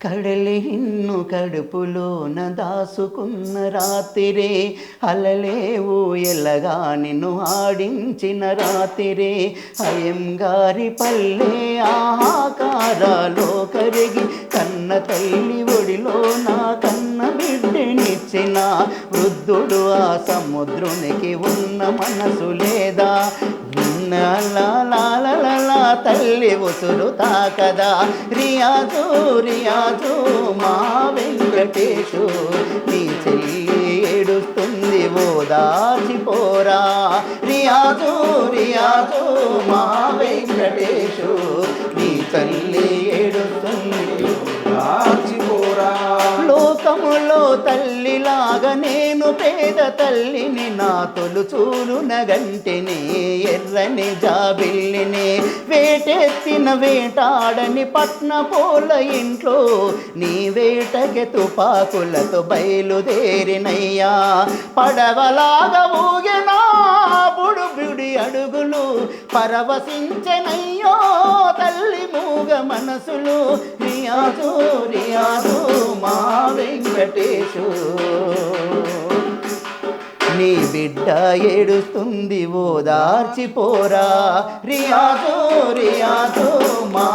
కడలి ఇన్ను కడుపులోన దాసుకున్న రాతిరే అలలేవు ఎల్లగా నిన్ను ఆడించిన రాతిరే అయం గారి పల్లె ఆహాకారాలో కరిగి కన్న తల్లి ఒడిలో నా కన్న బిడ్డనిచ్చిన. వృద్ధుడు ఆ సముద్రునికి ఉన్న మనసు లేదా? నిన్నలా తల్లి ఉసురు తాకదా రియాజు రియాజు మా వెంకటేశు నీ చెల్లి ఏడుస్తుంది ఓ దాచిపోరా రియాజు రియాజు మా వెంకటేశు నీ తల్లి గర్భములో తల్లిలాగా నేను పేద తల్లిని నా తొలుచూలు నగంటిని ఎర్రని జాబిల్లిని వేటెత్తిన వేటాడని పట్న పోల ఇంట్లో నీ వేటకి తుపాకులతో బయలుదేరినయ్యా. పడవలాగా ఊగినా బుడుబుడి అడుగులు పరవశించనయ్యో తల్లి మూగ మనసులు. రియాజు రియాజు వెంకటేశు. నీ బిడ్డ ఏడుస్తుంది ఓదార్చిపోరా రియాతో రియాతో మా